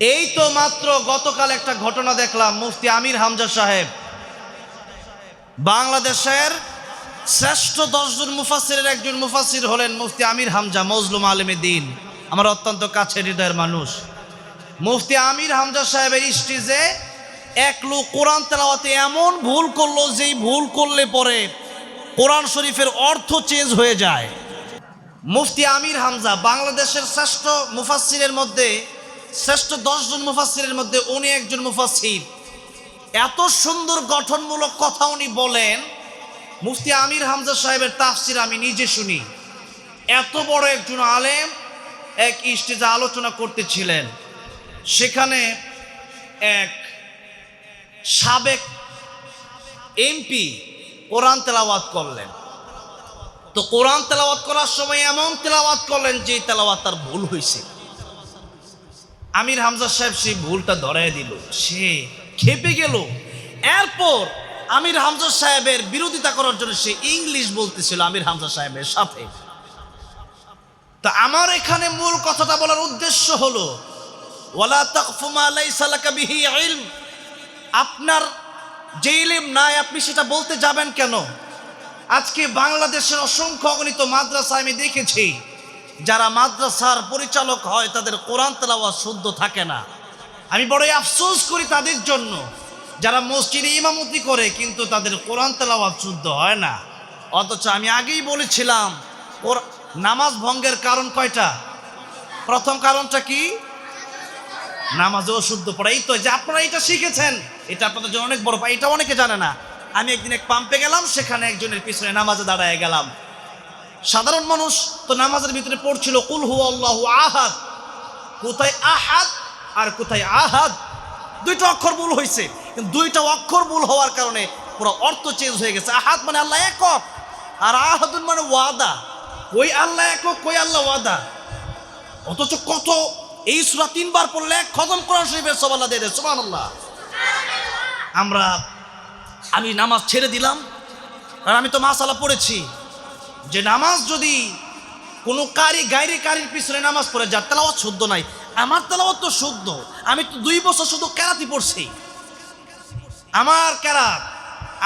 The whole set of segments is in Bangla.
এই তো মাত্র গতকাল একটা ঘটনা দেখলাম, মুফতি আমির হামজা সাহেব। বাংলাদেশের শ্রেষ্ঠ দশজন মুফাসিরের একজন মুফাসির হলেন মুফতি আমির হামজা মজলুম আলমে দিন। আমার অত্যন্ত কাছের হৃদয়ের মানুষ। মুফতি আমির হামজা সাহেবের স্টেজে এক লোক কোরআন তেলাওয়াতে এমন ভুল করল, যেই ভুল করলে পরে কোরআন শরীফের অর্থ চেঞ্জ হয়ে যায়। মুফতি আমির হামজা বাংলাদেশের শ্রেষ্ঠ মুফাসিরের মধ্যে শ্রেষ্ঠ দশজন মুফাসিরের মধ্যে উনি একজন মুফাসির এত সুন্দর গঠনমূলক কথা উনি বলেন, মুফতি আমির হামজা সাহেবের তাফসির আমি নিজে শুনি। এত বড় একজন আলেম এক স্টেজে আলোচনা করতেছিলেন। সেখানে এক সাবেক এমপি কোরআন তেলাওয়াত করলেন। তো কোরআন তেলাওয়াত করার সময় এমন তেলাওয়াত করলেন যে তেলাওয়াত তার ভুল হয়েছে আমির হামজা সাহেব সেই ভুলটা ধরাই দিল। সে খেপে গেল। এরপর আমির হামজা সাহেবের বিরোধিতা করার জন্য সে ইংলিশ বলতেছিল আমির হামজা সাহেবের সাথে। তা আমার এখানে মূল কথাটা বলার উদ্দেশ্য হলো, ওয়ালা আপনার যে ইলম নাই, আপনি সেটা বলতে যাবেন কেন? আজকে বাংলাদেশের অসংখ্য অগণিত মাদ্রাসা আমি দেখেছি। যারা মাদ্রাসার পরিচালক হয়, তাদের কোরআন তেলাওয়াত শুদ্ধ থাকে না। আমি বড়ই আফসোস করি তাদের জন্য। যারা মসজিদে ইমামতি করে, কিন্তু তাদের কোরআন তেলাওয়াত শুদ্ধ হয় না। অথচ আমি আগেই বলেছিলাম, ওর নামাজ ভঙ্গের কারণ কয়টা? প্রথম কারণটা কি? নামাজে অশুদ্ধ পড়া। এই তো যে আপনারা এটা শিখেছেন, এটা আপনাদের জন্য অনেক বড় এটা অনেকে জানে না। আমি একদিন এক পাম্পে গেলাম, সেখানে একজনের পিছনে নামাজে দাঁড়ায় গেলাম। সাধারণ মানুষ তো নামাজের ভিতরে পড়ছিল, কুল হু আল্লাহ আহাদ। কোথায় আহাদ আর কোথায় আহাদ? দুইটা অক্ষর ভুল হয়েছে দুইটা অক্ষর ভুল হওয়ার কারণে পুরো অর্থ চেঞ্জ হয়ে গেছে। আহাদ মানে আল্লাহ একক, আর আহাদুন মানে ওয়াদা। কই আল্লাহ একক, কই আল্লাহ ওয়াদা? অথচ কত, এই সুরা তিনবার পড়লে খতম কোরআন শরীফের সবাল্লা দিয়ে দেয় সোমান আল্লাহ আমরা, আমি নামাজ ছেড়ে দিলাম, আর আমি তো মাসালা পড়েছি। যে নামাজ যদি কোনো কারি গাইরে কারির পিছনে নামাজ পড়ে, যার তেলাওয়াত শুদ্ধ নাই, আমার তেলাওয়াত তো শুদ্ধ, আমি তো দুই বছর শুধু কেরাতি পড়ছি। আমার কেরাত,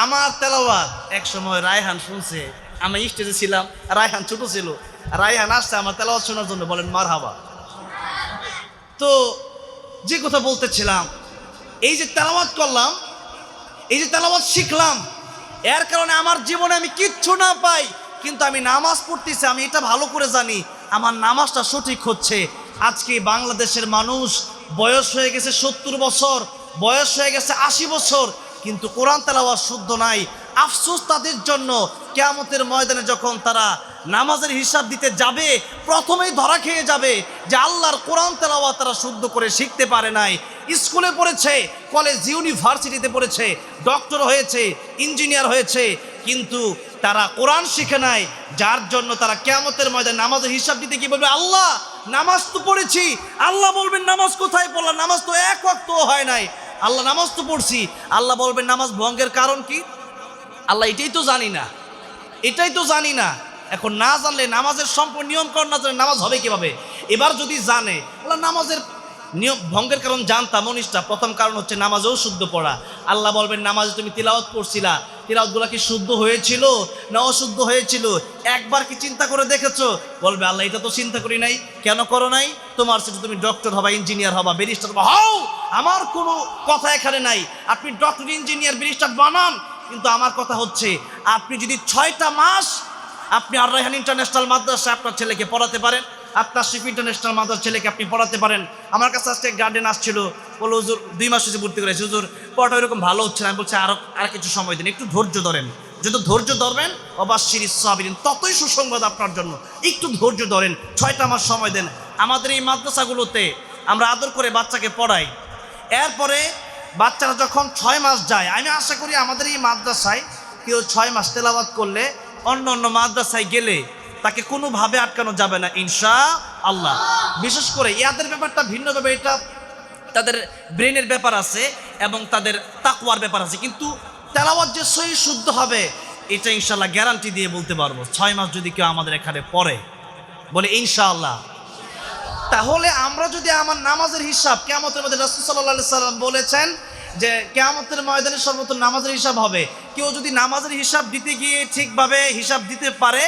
আমার তেলাওয়াত, এক সময় রায়হান শুনছে, আমি স্টেজে ছিলাম, রায়হান ছোট ছিল, রায়হান আসছে আমার তেলাওয়াত শোনার জন্য, বলেন মার হাবা তো যে কথা বলতেছিলাম, এই যে তেলাওয়াত করলাম, এই যে তেলাওয়াত শিখলাম, এর কারণে আমার জীবনে আমি কিচ্ছু না পাই। কিন্তু আমি নামাজ পড়তেছি, আমি এটা ভালো করে জানি, আমার নামাজটা সঠিক হচ্ছে। আজকে বাংলাদেশের মানুষ বয়স হয়ে গেছে সত্তর বছর, বয়স হয়ে গেছে আশি বছর, কিন্তু কোরআন তেলাওয়াত শুদ্ধ নাই। আফসোস তাদের জন্য, কেয়ামতের ময়দানে যখন তারা নামাজের হিসাব দিতে যাবে, প্রথমেই ধরা খেয়ে যাবে যে আল্লাহর কোরআন তেলাওয়াত তারা শুদ্ধ করে শিখতে পারে নাই। স্কুলে পড়েছে, কলেজ, ইউনিভার্সিটিতে পড়েছে, ডক্টর হয়েছে, ইঞ্জিনিয়ার হয়েছে, কিন্তু তারা কোরআন শিখে নাই, যার জন্য তারা কেয়ামতের ময়দানে নামাজের হিসাব দিতে কি বলবে, আল্লাহ, নামাজ তো পড়েছি। আল্লাহ বলবেন, নামাজ কোথায় পড়লাম? নামাজ তো এক ওয়াক্ত হয় নাই। আল্লাহ, নামাজ তো পড়ছি। আল্লাহ বলবেন, নামাজ ভঙ্গের কারণ কি? আল্লাহ, এটাই তো জানি না। এটাই তো জানি না। এখন না জানলে নামাজের সম্পূর্ণ নিয়ম কর না জানলে নামাজ হবে কীভাবে? এবার যদি জানে, আল্লাহ, নামাজের নিয়ম ভঙ্গের কারণ জানতাম মনিষ্ঠা প্রথম কারণ হচ্ছে নামাজেও শুদ্ধ পড়া। আল্লাহ বলবেন, নামাজে তুমি তিলাওয়াত পড়ছিলা। তিলাওয়াতগুলো কি শুদ্ধ হয়েছিল না অশুদ্ধ হয়েছিল? একবার কি চিন্তা করে দেখেছ? বলবে, আল্লাহ, এটা তো চিন্তা করি নাই। কেন করো নাই? তোমার সেটা তুমি ডক্টর হবা ইঞ্জিনিয়ার হবা ব্যারিস্টার হবা। হও আমার কোনো কথা এখানে নাই। আপনি ডক্টর ইঞ্জিনিয়ার ব্যারিস্টার বানান। কিন্তু আমার কথা হচ্ছে, আপনি যদি ছয়টা মাস আপনি আর রায়হান ইন্টারন্যাশনাল মাদ্রাসা আপনার ছেলেকে পড়াতে পারেন, আপনার শিফ ইন্টারন্যাশনাল মাদ্রাসার ছেলেকে আপনি পড়াতে পারেন। আমার কাছে আজকে গার্ডেন আসছিল। বলো হুজুর, দুই মাস হচ্ছে ভর্তি করেছে। হুজুর পড়াটা এরকম ভালো হচ্ছে না, আমি বলছি আরও আর কিছু সময় দিন, একটু ধৈর্য ধরেন। যত ধৈর্য ধরবেন অবাশির সাবিরিন, ততই সুসংবাদ আপনার জন্য। একটু ধৈর্য ধরেন, ছয়টা মাস সময় দেন। আমাদের এই মাদ্রাসাগুলোতে আমরা আদর করে বাচ্চাকে পড়াই। এরপরে বাচ্চারা যখন ছয় মাস যায়, আমি আশা করি আমাদের এই মাদ্রাসায় কেউ ছয় মাস তেলাবাদ করলে অন্য অন্য মাদ্রাসায় গেলে তাকে কোনোভাবে আটকানো যাবে না ইনশা আল্লাহ বিশেষ করে ইয়াদের ব্যাপারটা ভিন্নভাবে, এটা তাদের ব্রেনের ব্যাপার আছে। এবং তাদের তাকুয়ার ব্যাপার আছে। কিন্তু তেলাওয়াত যে সহি শুদ্ধ হবে, এটা ইনশাল্লাহ গ্যারান্টি দিয়ে বলতে পারব। ছয় মাস যদি কেউ আমাদের এখানে পড়ে, বলে ইনশাআল্লাহ। তাহলে আমরা যদি আমার নামাজের হিসাব কেমতের মধ্যে রাসুল সাল্লাহ সাল্লাম বলেছেন যে কেয়ামতের ময়দানে সর্বত নামাজের হিসাব হবে। কেউ যদি নামাজের হিসাব দিতে গিয়ে ঠিকভাবে হিসাব দিতে পারে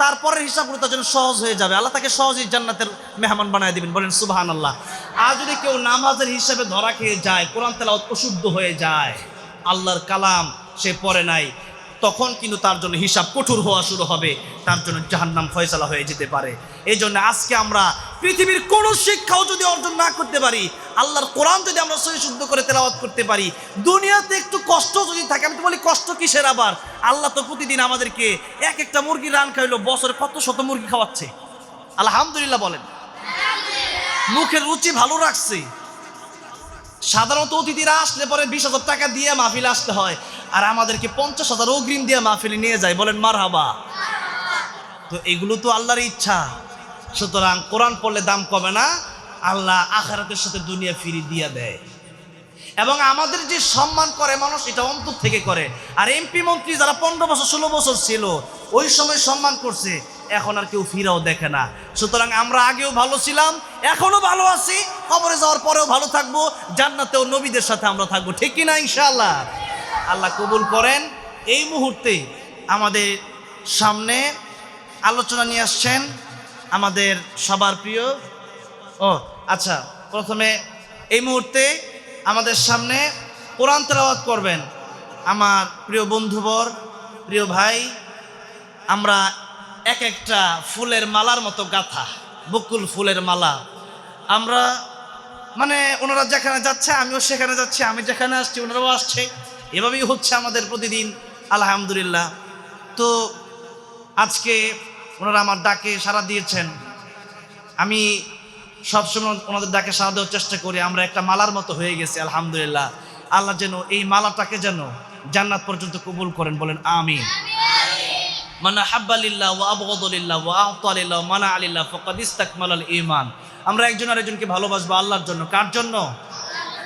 তারপরের হিসাবগুলো তার জন্য সহজ হয়ে যাবে। আল্লাহ তাকে সহজেই জান্নাতের মেহমান বানায় দিবেন। বলেন সুবাহান আল্লাহ আর যদি কেউ নামাজের হিসাবে ধরা খেয়ে যায়, কোরআন তেলা অশুদ্ধ হয়ে যায়, আল্লাহর কালাম সে পড়ে নাই, তখন কিন্তু তার জন্য হিসাব কঠোর হওয়া শুরু হবে। তার জন্য জাহান্নাম ফয়সালা হয়ে যেতে পারে। এই জন্য আজকে আমরা পৃথিবীর কোনো শিক্ষাও যদি অর্জন না করতে পারি, আল্লাহর কোরআন যদি আমরা সহি শুদ্ধ করে তেলাওয়াত করতে পারি, দুনিয়াতে একটু কষ্ট যদি থাকে, আমি তো বলি কষ্ট কিসের আবার? আল্লাহ তো প্রতিদিন আমাদেরকে এক একটা মুরগি রান খাইলো, বছরে কত শত মুরগি খাওয়াচ্ছে? আলহামদুলিল্লাহ বলেন। মুখের রুচি ভালো রাখছে। সাধারণত অতিথিরা আসলে পরে বিশ হাজার টাকা দিয়ে মাহফিলে আসতে হয়, আর আমাদেরকে পঞ্চাশ হাজার অগ্রিম দিয়ে মাহফিলে নিয়ে যায়, বলেন মার হাবা তো এগুলো তো আল্লাহর ইচ্ছা। সুতরাং কোরআন পড়লে দাম কমে না, আল্লাহ আখারাতের সাথে দুনিয়া ফিরি দিয়ে দেয়। এবং আমাদের যে সম্মান করে মানুষ, এটা অন্তর থেকে করে। আর এমপি মন্ত্রী যারা পনেরো বছর, ষোলো বছর ছিল, ওই সময় সম্মান করছে, এখন আর কেউ ফিরাও দেখে না। সুতরাং আমরা আগেও ভালো ছিলাম এখনও ভালো আছি, কবরে যাওয়ার পরেও ভালো থাকব, জান্নাতেও নবীদের সাথে আমরা থাকব, ঠিক কিনা ইনশাআল্লাহ? আল্লাহ কবুল করেন। এই মুহূর্তে আমাদের সামনে আলোচনা নিয়ে আসছেন আমাদের সবার প্রিয়। ও আচ্ছা প্রথমে এই মুহূর্তে আমাদের সামনে কোরআন তেলাওয়াত করবেন আমার প্রিয় বন্ধুবর, প্রিয় ভাই, আমরা এক একটা ফুলের মালার মতো গাথা, বকুল ফুলের মালা। আমরা মানে ওনারা যেখানে যাচ্ছে, আমিও সেখানে যাচ্ছি, আমি যেখানে আসছি, ওনারাও আসছে। এভাবেই হচ্ছে আমাদের প্রতিদিন, আলহামদুলিল্লাহ। তো আজকে ওনারা আমার ডাকে সাড়া দিয়েছেন। আমি সবসময় ওনাদের ডাকে সাড়া দেওয়ার চেষ্টা করি। আমরা একটা মালার মতো হয়ে গেছি, আলহামদুলিল্লাহ। আল্লাহ যেন এই মালাটাকে যেন জান্নাত পর্যন্ত কবুল করেন, বলেন আমিন। মানা হাব্বালিল্লাহ ওয়া আবগদুলিল্লাহ ওয়া আহতালিল্লাহ মানা আলিল্লাহ ফকাদ ইস্তাকমালাল ঈমান। আমরা একজন আরেকজনকে ভালোবাসবো আল্লাহর জন্য। কার জন্য?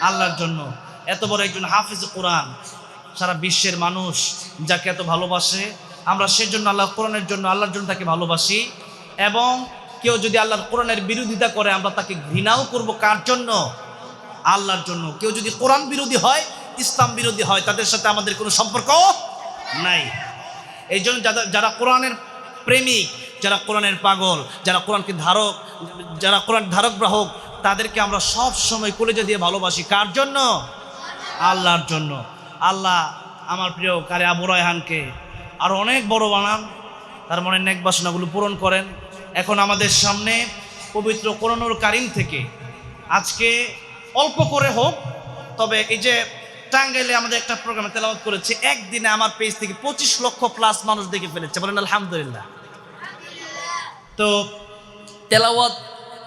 আল্লাহর জন্য। এত বড় একজন হাফিজ কোরআন। সারা বিশ্বের মানুষ যাকে এত ভালোবাসে আমরা সেজন্য আল্লাহ কোরআনের জন্য, আল্লাহর জন্য তাকে ভালোবাসি। এবং কেউ যদি আল্লাহর কোরআনের বিরোধিতা করে, আমরা তাকে ঘৃণাও করব। কার জন্য? আল্লাহর জন্য। কেউ যদি কোরআন বিরোধী হয়, ইসলাম বিরোধী হয়, তাদের সাথে আমাদের কোনো সম্পর্ক নাই। এই জন্য যারা যারা কোরআনের প্রেমিক, যারা কোরআনের পাগল, যারা কোরআনকে ধারক, যারা কোরআন ধারক গ্রাহক তাদেরকে আমরা সব সময় কলেজে দিয়ে ভালোবাসি। কার জন্য? আল্লাহর জন্য। আল্লাহ আমার প্রিয় কারে আবু রায়হানকে আরও অনেক বড় বানান। তার মনে নেক বাসনাগুলো পূরণ করেন। এখন আমাদের সামনে পবিত্র কোরআনুর কারিম থেকে আজকে অল্প করে হোক তবে এই যে টাঙ্গাইলে আমাদের একটা প্রোগ্রামে তেলাওয়াত করেছে একদিনে আমার পেজ থেকে পঁচিশ লক্ষ প্লাস মানুষ দেখে ফেলেছে। বলেন আলহামদুলিল্লাহ। তো তেলাওয়াত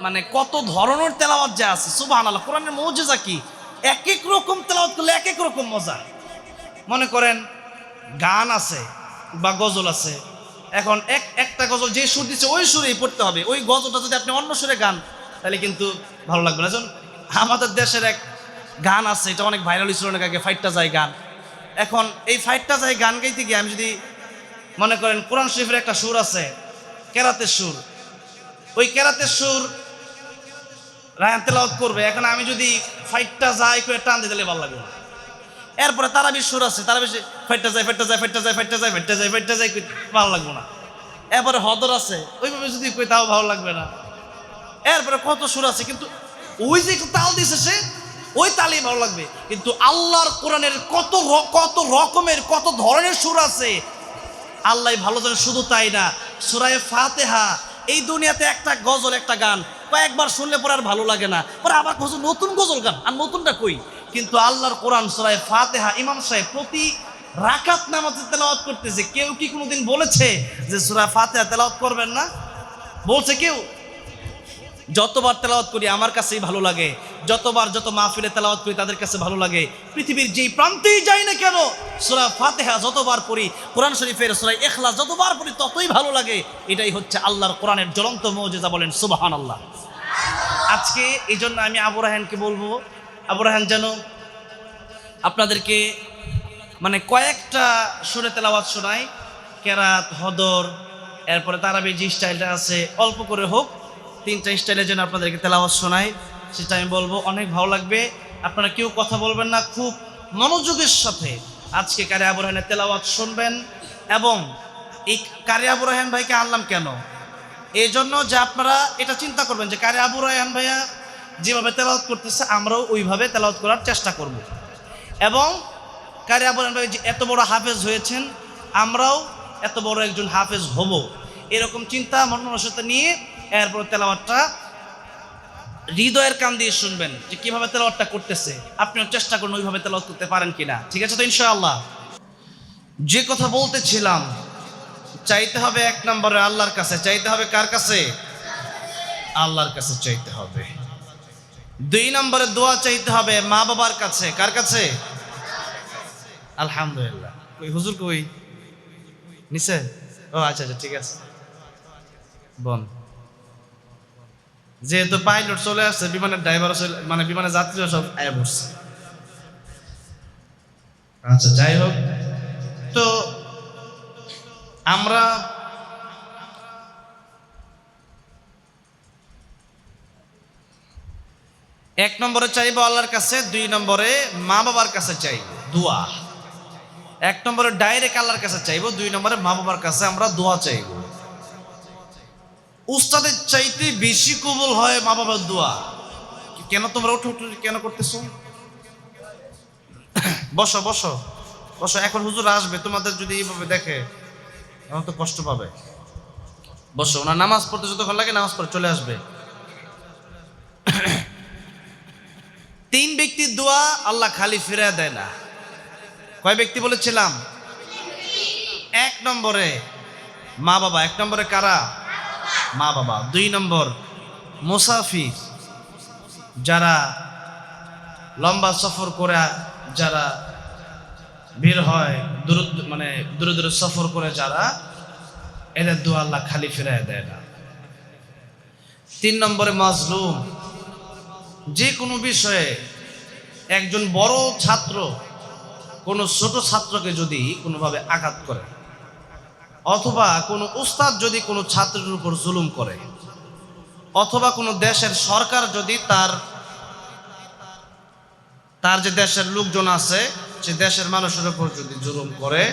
মানে কত ধরনের তেলাওয়াত যে আছে সুবাহ আল্লাহ কোরআনের মৌজেজা কি? এক এক রকম তেলাওয়াত করলে এক এক রকম মজা। মনে করেন গান আছে বা গজল আছে। এখন এক, একটা গজল যে সুর দিচ্ছে ওই সুরেই পড়তে হবে। ওই গজলটা যদি আপনি অন্য সুরে গান, তাহলে কিন্তু ভালো লাগবে না। আমাদের দেশের এক গান আছে, এটা অনেক ভাইরাল হয়েছিল, অনেক আগে ফাইটটা যায় গান। এখন এই ফাইটটা যায় গান গাইতে গিয়ে আমি যদি মনে করেন কোরআন শরীফের একটা সুর আছে, কেরাতের সুর। ওই কেরাতের সুর রায়ান তেলাওয়াত করবে। এখন আমি যদি ফাইটটা যাই করে টান দিতে ভালো লাগবে না। এরপরে তারা সুর আছে তারা বেশি ফাইটটা যায় ফাইটটা যায় ফাইটটা যায় ফাইটটা যায় ফাইটটা যায় ফাইটটা যায় ভালো লাগবে না। এরপরে হদর আছে, ওইভাবে যদি কই তাও ভালো লাগবে না। এরপরে কত সুর আছে, কিন্তু ওই যে তাল দিছে সে, ওই তালেই ভালো লাগবে। কিন্তু আল্লাহর কোরআনের কত কত রকমের, কত ধরনের সুর আছে, আল্লাহ ভালো জানে, শুধু তাই না, সুরায় ফাতেহা, এই দুনিয়াতে একটা গজল, একটা গান, কয়েকবার শুনলে পরে আর ভালো লাগে না। পরে আবার নতুন গজল গান, আর নতুনটা কই? কিন্তু আল্লাহর কোরআন সুরায় ফাতেহা ইমাম সাহেব প্রতি রাকাত নামাজে তেলাওয়াত করতেছে। কেউ কি কোনোদিন বলেছে যে সুরা ফাতেহা তেলাওয়াত করবেন না? বলছে কেউ। যতবার তেলাওয়াত করি আমার কাছেই ভালো লাগে। যতবার যত মাহফিলে তেলাওয়াত করি তাদের কাছে ভালো লাগে। পৃথিবীর যেই প্রান্তেই যাই না কেন, সুরা ফাতেহা যতবার পড়ি, কোরআন শরীফের সুরা এখলা যতবার পড়ি ততই ভালো লাগে। এটাই হচ্ছে আল্লাহর কোরআনের জ্বলন্ত মৌজেজা বলেন সুবাহান আল্লাহ আজকে এই জন্য আমি আবু রাহানকে বলব আবু রাহান যেন আপনাদেরকে মানে কয়েকটা সুরে তেলাওয়াত শোনায় কেরাত, হদর, এরপরে তারাবি যে স্টাইলটা আছে, অল্প করে হোক, তিনটা স্টাইলে যেন আপনাদেরকে তেলাওয়াত শোনাই, সেটা আমি বলব, অনেক ভালো লাগবে। আপনারা কেউ কথা বলবেন না, খুব মনোযোগের সাথে আজকে কারে আবু রাহানের তেলাওয়াত শুনবেন এবং এই কারে আবু ভাইকে আনলাম কেন? এই জন্য যে আপনারা এটা চিন্তা করবেন যে কারে আবু রায়হান ভাইয়া যেভাবে তেলাওয়াত করতেছে, আমরাও ওইভাবে তেলাওয়াত করার চেষ্টা করব। এবং কারে আবু রায়হান ভাই যে, এত বড় হাফেজ হয়েছেন, আমরাও এত বড় একজন হাফেজ হব। এরকম চিন্তা মন মানসিকতা নিয়ে এরপর তেলাওয়াতটা হৃদয়ের কান দিয়ে শুনবেন যে, কীভাবে তেলাওয়াতটা করতেছে। আপনিও চেষ্টা করুন ওইভাবে তেলাওয়াত করতে পারেন কিনা। ঠিক আছে তো, ইনশাআল্লাহ? যে কথা বলতেছিলাম, চাইতে হবে এক নম্বরে আল্লাহর কাছে, চাইতে হবে কার কাছে? আল্লাহর কাছে চাইতে হবে। দুই নম্বরে দোয়া চাইতে হবে মা বাবার কাছে। কার কাছে? আলহামদুলিল্লাহ। কই, হুজুর কই? নিচে? ও আচ্ছা আচ্ছা ঠিক আছে। বন। যেহেতু পাইলট চলে আসছে, বিমানের ড্রাইভার মানে বিমানের যাত্রীরা সব আয়া বসছে আচ্ছা যাই হোক। তো আমরা এক নম্বরে চাইব আল্লাহর কাছে, দুই নম্বরে মা বাবার কাছে চাইব, দোয়া। এক নম্বরে ডাইরেক্ট আল্লাহর কাছে চাইব, দুই নম্বরে মা বাবার কাছে আমরা দোয়া চাইব। উস্তাদের চাইতে বেশি কবুল হয় মা বাবার দোয়া। কেন তোমরা উঠো উঠো, কেন করতেছো? বসো বসো বসো, এখন হুজুর আসবে, তোমাদের যদি এইভাবে দেখে তখন তো কষ্ট পাবে। বসো, ওনার নামাজ পড়তে যতক্ষণ লাগে নামাজ পড়ে চলে আসবে। তিন ব্যক্তির দোয়া আল্লাহ খালি ফিরে দেয় না। কয় ব্যক্তি বলেছিলাম? এক নম্বরে মা বাবা। এক নম্বরে কারা? মা বাবা। দুই নম্বর মুসাফির। যারা লম্বা সফর করে, যারা ভিড় হয় দূর মানে দূরে দূরে সফর করে যারা, এদের দোয়া আল্লাহ খালি ফিরায় দেয় না। তিন নম্বরে মাজলুম। যে কোনো বিষয়ে একজন বড় ছাত্র কোনো ছোট ছাত্রকে যদি কোনোভাবে আঘাত করে, অথবা কোনো উস্তাদ যদি কোনো ছাত্রের উপর জুলুম করে, অথবা কোনো দেশের সরকার যদি তার তার যে দেশের লোকজন আছে, সে দেশের মানুষের উপর যদি জুলুম করে,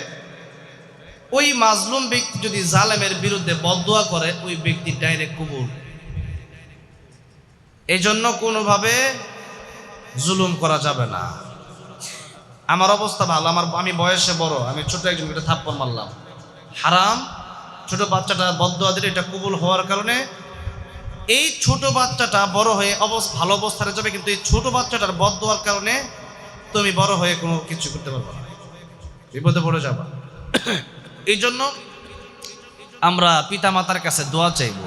ওই মাজলুম ব্যক্তি যদি জালেমের বিরুদ্ধে বদুয়া করে, ওই ব্যক্তি ডাইরেক্ট কবুল। এই জন্য কোনোভাবে জুলুম করা যাবে না। আমার অবস্থা ভালো, আমার আমি বয়সে বড়, আমি ছোট একজন একটা থাপ্পড় মারলাম। হারাম, ছোট বাচ্চাটা বদুয়া দিলে এটা কবুল হওয়ার কারণে এই ছোট বাচ্চাটা বড় হয়ে অবস্থা ভালো অবস্থানে যাবে, কিন্তু এই ছোট বাচ্চাটার বদ দেওয়ার কারণে তুমি বড় হয়ে কোনো কিছু করতে পারবে না। বিপদে পড়ে যাবা। এই জন্য আমরা পিতা মাতার কাছে দোয়া চাইব।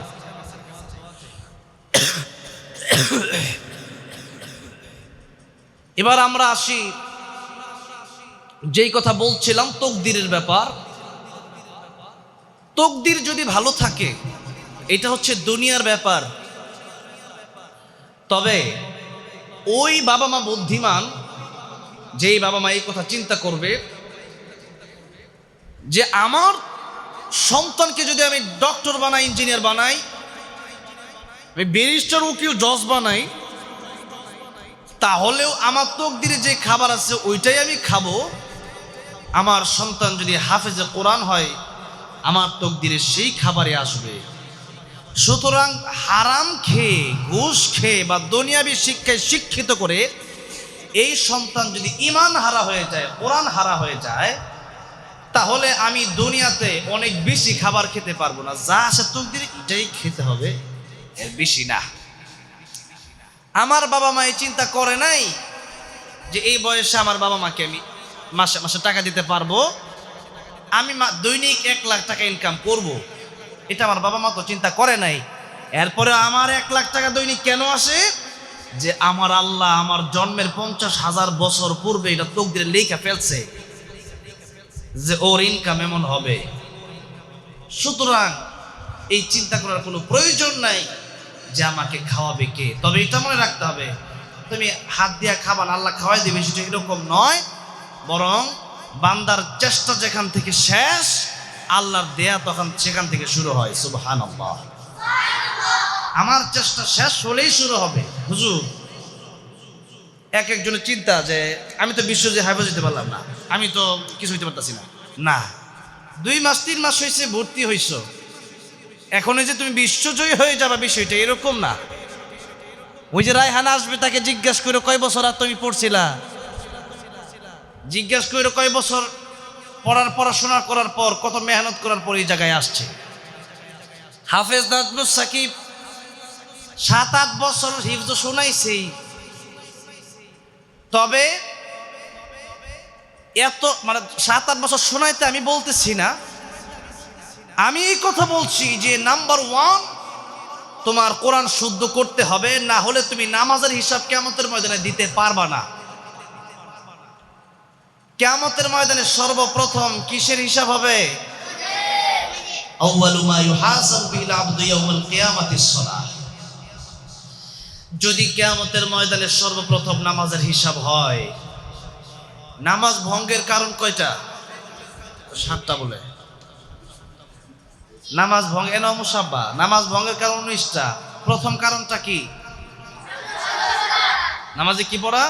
এবার আমরা আসি যেই কথা বলছিলাম, তকদিরের ব্যাপার। তকদির যদি ভালো থাকে, এটা হচ্ছে দুনিয়ার ব্যাপার। তবে ওই বাবা মা বুদ্ধিমান, যেই বাবা মা এই কথা চিন্তা করবে, যে আমার সন্তানকে যদি আমি ডক্টর বানাই, ইঞ্জিনিয়ার বানাই আমি ব্যারিস্টার উকিল জজ বানাই, তাহলেও আমার তকদিরে যে খাবার আছে ওইটাই আমি খাব। আমার সন্তান যদি হাফেজে কোরআন হয়, আমার তকদিরে সেই খাবারে আসবে। সুতরাং হারাম খেয়ে, ঘুষ খেয়ে বা দুনিয়াবি শিক্ষায় শিক্ষিত করে এই সন্তান যদি ইমান হারা হয়ে যায়, কোরআন হারা হয়ে যায়, তাহলে আমি দুনিয়াতে অনেক বেশি খাবার খেতে পারব না। যা আছে তকদিরে এটাই খেতে হবে। এর বেশি না। আমার বাবা মা এই চিন্তা করে নাই যে এই বয়সে আমার বাবা মাকে আমি মাসে মাসে টাকা দিতে পারব। আমি দৈনিক এক লাখ টাকা ইনকাম করব। এটা আমার বাবা মা তো চিন্তা করে নাই। এরপরে আমার এক লাখ টাকা দৈনিক কেন আসে? যে আমার আল্লাহ আমার জন্মের পঞ্চাশ হাজার বছর পূর্বে এটা তকদিরে লেখা ফেলছে যে ওর ইনকাম এমন হবে। সুতরাং এই চিন্তা করার কোনো প্রয়োজন নাই যে আমাকে খাওয়াবে কে। তবে এটা মনে রাখতে হবে, তুমি হাত দিয়া খাবার আল্লাহ খাওয়াই দেবে, সেটা এরকম নয়। বরং বান্দার চেষ্টা যেখান থেকে শেষ, আল্লাহর দেয়া তখন সেখান থেকে শুরু হয় সুবহান আমার চেষ্টা শেষ হলেই শুরু হবে। হুজুর, এক একজনের চিন্তা যে আমি তো বিশ্ব যে হাইফাজ দিতে পারলাম না, আমি তো কিছু হইতে পারতাছি না। না, দুই মাস, তিন মাস হয়েছে ভর্তি হইছ। এখন এই যে তুমি বিশ্বজয়ী হয়ে যাবে বিষয়টা, এরকম না। ওই যে রায়হানা আসবে, তাকে জিজ্ঞেস করে কয় বছর আর তুমি পড়ছিলা? জিজ্ঞেস করে কয় বছর পড়ার, পড়াশোনা করার পর, কত মেহনত করার পর এই জায়গায় আসছে। হাফেজ নাজমুল সাকিব সাত আট বছর হিফজ শোনাইছেই। তবে এত মানে সাত আট বছর শোনাইতে আমি বলতেছি না আমি এই কথা বলছি যে নাম্বার ওয়ান তোমার কোরআন শুদ্ধ করতে হবে, না হলে তুমি নামাজের হিসাব কেমতের ময়দানে দিতে পারবা না। কেমতের ময়দানে সর্বপ্রথম কিসের হিসাব হবে? যদি কেয়ামতের ময়দানে সর্বপ্রথম নামাজের হিসাব হয়, নামাজ ভঙ্গের কারণ কয়টা? সাতটা বলে। নামাজ ভঙ্গে এন মুসাব্বা নামাজ ভঙ্গের কারণ নিষ্ঠা। প্রথম কারণটা কি? নামাজে কি পড়া?